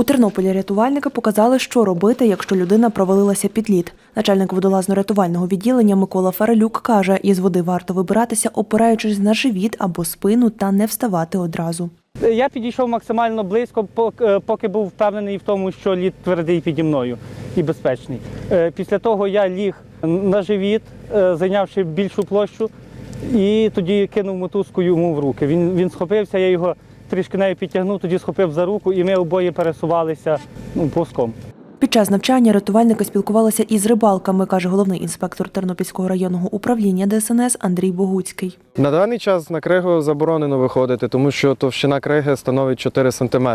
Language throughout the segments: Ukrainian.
У Тернополі рятувальники показали, що робити, якщо людина провалилася під лід. Начальник водолазно-рятувального відділення Микола Фаралюк каже, із води варто вибиратися, опираючись на живіт або спину та не вставати одразу. Я підійшов максимально близько, е, поки був впевнений в тому, що лід твердий піді мною і безпечний. Е, Після того я ліг на живіт, е, зайнявши більшу площу, і тоді кинув мотузку йому в руки. Він, він схопився, я його трішки нею підтягнув, тоді схопив за руку, і ми обоє пересувалися ну, плоском. Під час навчання рятувальники спілкувалися із рибалками, каже головний інспектор Тернопільського районного управління ДСНС Андрій Богуцький. На даний час на кригу заборонено виходити, тому що товщина криги становить 4 см.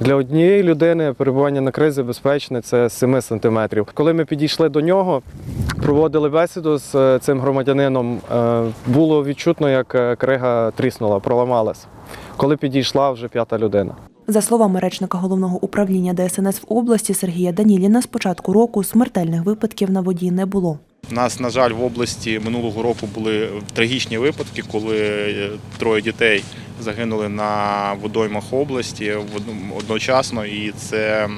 Для однієї людини перебування на кризі безпечне це 7 см. Коли ми підійшли до нього, проводили бесіду з е, цим громадянином, е, було відчутно, як е, крига тріснула, проламалась. Коли підійшла вже п'ята людина. За словами речника головного управління ДСНС в області Сергія Даніліна, з початку року смертельних випадків на воді не було. У нас, на жаль, в області минулого року були трагічні випадки, коли троє дітей загинули на водоймах області в одночасно, і це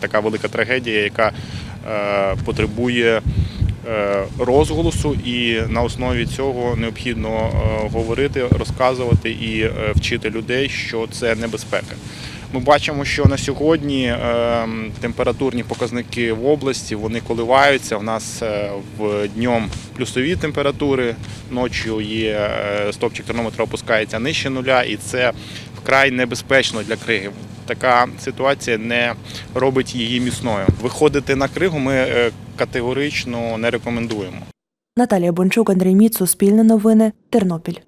така велика трагедія, яка е, потребує розголосу, і на основі цього необхідно е, говорити, розказувати і е, вчити людей, що це небезпека. Ми бачимо, що на сьогодні е, температурні показники в області вони коливаються. У нас е, в днем плюсові температури, ночі є е, стопчик термометра опускається нижче нуля, і це вкрай небезпечно для криги. Така ситуація не робить її міцною. Виходити на кригу ми е, категорично не рекомендуємо. Наталія Бончук, Андрій Міц, Суспільне новини, Тернопіль.